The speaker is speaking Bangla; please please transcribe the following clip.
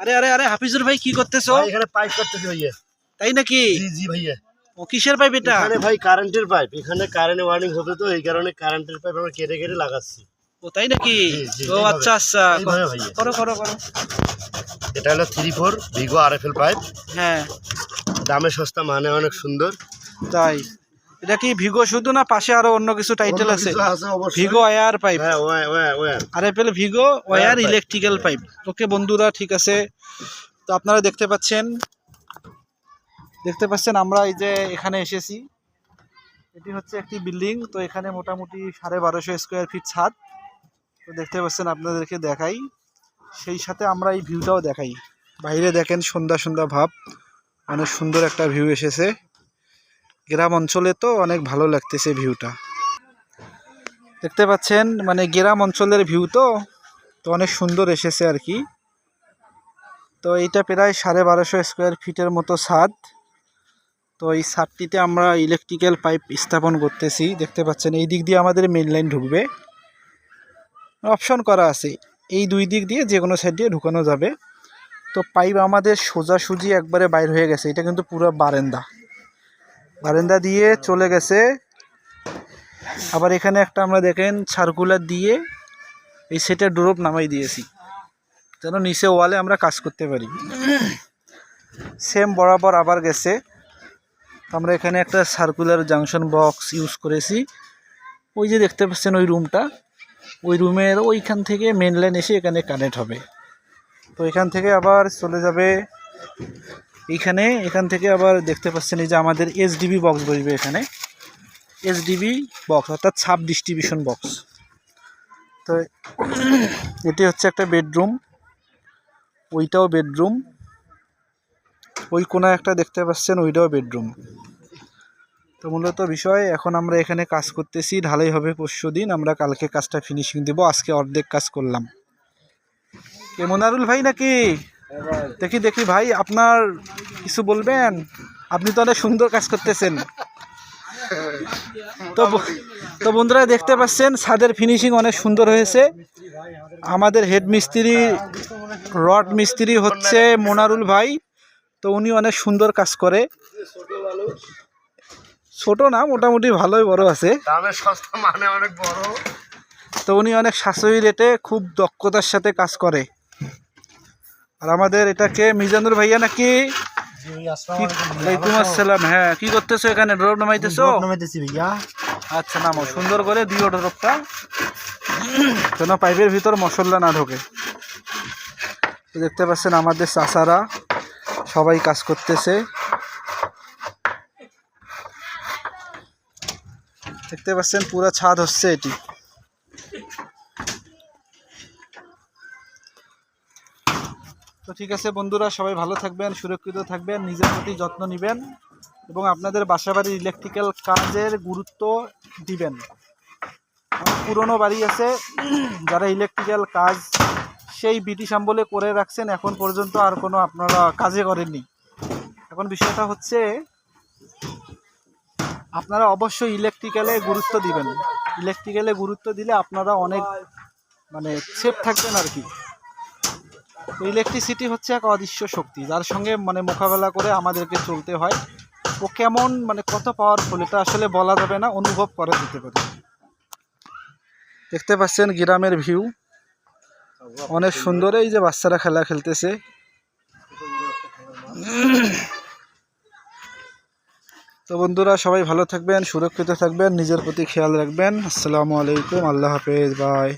আরে আরে আরে হাফিজুর ভাই কি করতেছো? এখানে পাইপ করতেছি ভাইয়া। তাই নাকি? জি জি ভাইয়া। ও কিসের পাইপ এটা? এখানে ভাই কারেন্টের পাইপ এখানে কারেন্ট ওয়ার্নিং হবে তো এই কারণে কারেন্টের পাইপ আমরা কেটে কেটে লাগাচ্ছি। ও তাই নাকি? ও আচ্ছা আচ্ছা। করো করো করো। এটা হলো থ্রি ফোর ভিগো আর এফ এল পাইপ হ্যাঁ। দামে সস্তা মানে অনেক সুন্দর। তাই। এটা কি ভিগো শুধু না পাশে আরও অন্য কিছু টাইটেল আছে। ভিগো এয়ার পাইপ হ্যাঁ আর এপেল ভিগো ওয়ার ইলেকট্রিক্যাল পাইপ ওকে বন্ধুরা ঠিক আছে। তো আপনারা দেখতে পাচ্ছেন দেখতে পাচ্ছেন আমরা এই যে এখানে এসেছি। এটি হচ্ছে একটি বিল্ডিং তো এখানে মোটামুটি সাড়ে বারোশো স্কোয়ার ফিট ছাদ। তো দেখতে পাচ্ছেন আপনাদেরকে দেখাই। সেই সাথে আমরা এই ভিউটাও দেখাই। বাইরে দেখেন সন্ধ্যা সন্ধ্যা ভাব। অনেক সুন্দর একটা ভিউ এসেছে। গ্রাম অঞ্চলে তো অনেক ভালো লাগতেছে ভিউটা। দেখতে পাচ্ছেন মানে গ্রাম অঞ্চলের ভিউ তো তো অনেক সুন্দর এসেছে আর কি। তো এইটা প্রায় সাড়ে বারোশো স্কোয়ার ফিটের মতো ছাদ। তো এই ছাদটিতে আমরা ইলেকট্রিক্যাল পাইপ স্থাপন করতেছি, দেখতে পাচ্ছেন, এই দিক দিয়ে আমাদের মেন লাইন ঢুকবে। অপশন করা আছে, এই দুই দিক দিয়ে যে কোনো সাইড দিয়ে ঢুকানো যাবে। তো পাইপ আমাদের সোজাসুজি একবারে বাইর হয়ে গেছে, এটা কিন্তু পুরো বারেন্দা। বারেন্দা দিয়ে চলে গেছে। আবার এখানে একটা আমরা দেখেন সার্কুলার দিয়ে এই সেটের ড্রপ নামাই দিয়েছি। যেন নিচে ওয়ালে আমরা কাজ করতে পারি। সেম বরাবর আবার গেছে। আমরা এখানে একটা সার্কুলার জাংশন বক্স ইউজ করেছি। ওই যে দেখতে পাচ্ছেন ওই রুমটা ওই রুমের ওইখান থেকে মেন লাইন এসে এখানে কানেক্ট হবে। তো এখান থেকে আবার চলে যাবে এইখানে এখান থেকে আবার দেখতে পাচ্ছেন এই যে আমাদের এইচডিবি বক্স বসবে এখানে। এইচডিবি বক্স অর্থাৎ সাব ডিস্ট্রিবিউশন বক্স তো এটি হচ্ছে একটা বেডরুম ওইটাও বেডরুম ওই কোনায় একটা দেখতে পাচ্ছেন, ওইটাও বেডরুম তো মূলত বিষয়, এখন আমরা এখানে কাজ করতেছি, ঢালাই হবে পরশু দিন। আমরা কালকে কাজটা ফিনিশিং দেব, আজকে অর্ধেক কাজ করলাম। কে মোনারুল ভাই নাকি? দেখি দেখি ভাই আপনার কিছু বলবেন? আপনি তো অনেক সুন্দর কাজ করতেছেন। তো তো বন্ধুরা দেখতে পাচ্ছেন ছাদের ফিনিশিং অনেক সুন্দর হয়েছে। আমাদের হেড মিস্ত্রি রড মিস্ত্রি হচ্ছে মোনারুল ভাই। তো উনি অনেক সুন্দর কাজ করে। ছোট না মোটামুটি ভালোই বড় আছে। মানে অনেক বড়। তো উনি অনেক সাশ্রয়ী রেটে খুব দক্ষতার সাথে কাজ করে। আর আমাদের এটাকে মিজানুর ভাইয়া নাকি কি- ওয়ালাইকুম আসসালাম। হ্যাঁ কি করতেছো এখানে? ড্রপ নামাইতেছো? নামাইতেছি ভাইয়া। আচ্ছা নামো। সুন্দর করে দিও ড্রপটা। যেন পাইপের ভিতর মশলা না ঢোকে। দেখতে পাচ্ছেন আমাদের চাচারা সবাই কাজ করতেছে। দেখতে পাচ্ছেন পুরো ছাদ হচ্ছে এটি। তো ঠিক আছে বন্ধুরা, সবাই ভালো থাকবেন, সুরক্ষিত থাকবেন, নিজের প্রতি যত্ন নেবেন এবং আপনাদের বাসাবাড়ির ইলেকট্রিক্যাল কাজের গুরুত্ব দিবেন। পুরনো বাড়ি আছে, যারা ইলেকট্রিক্যাল কাজ সেই ব্রিটিশ আমলে করে রাখছেন, এখন পর্যন্ত আর কোনো আপনারা কাজে করেননি। এখন বিষয়টা হচ্ছে, আপনারা অবশ্যই ইলেকট্রিক্যালে গুরুত্ব দিবেন। ইলেকট্রিক্যালে গুরুত্ব দিলে আপনারা অনেক মানে সেফ থাকবেন আর কি। ইলেকট্রিসিটি হচ্ছে এক অদৃশ্য শক্তি, যার সঙ্গে মানে মোকাবেলা করে আমাদেরকে চলতে হয়। ও কেমন মানে কত পাওয়ারফুল এটা আসলে বলা যাবে না, অনুভব করা যেতে পারে। দেখতে পাচ্ছেন গ্রামের ভিউ অনেক সুন্দর, এই যে বাচ্চারা খেলা খেলতেছে। তো বন্ধুরা, সবাই ভালো থাকবেন, সুরক্ষিত থাকবেন, নিজের প্রতি খেয়াল রাখবেন। আসসালামু আলাইকুম, আল্লাহ হাফেজ, বাই।